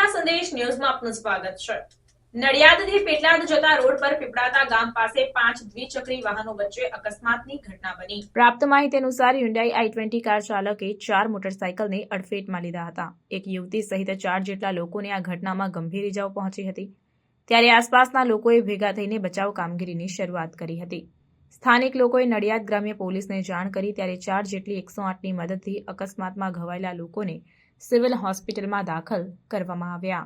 પ્રાર્થના સંદેશ ન્યૂઝમાં આપનું સ્વાગત છે. નડિયાદથી પેટલાદ જતા રોડ પર પીપળાતા ગામ પાસે પાંચ દ્વિચક્રી વાહનો વચ્ચે અકસ્માતની ઘટના બની. પ્રાપ્ત માહિતી અનુસાર હ્યુન્ડાઈ આઈ ટ્વેન્ટી કાર ચાલકે ચાર મોટરસાયકલને અડફેટમાં લીધા હતા. એક યુવતી સહિત ચાર જેટલા લોકોને આ ઘટનામાં ગંભીર ઇજાઓ પહોંચી હતી. ત્યારે આસપાસના લોકોએ ભેગા થઈને બચાવ કામગીરીની શરૂઆત કરી હતી. સ્થાનિક લોકોએ નડિયાદ ગ્રામ્ય પોલીસને જાણ કરી ત્યારે ચાર જેટલી એકસો આઠની મદદથી અકસ્માતમાં ઘવાયેલા લોકોને સિવિલ હોસ્પિટલમાં દાખલ કરવામાં આવ્યા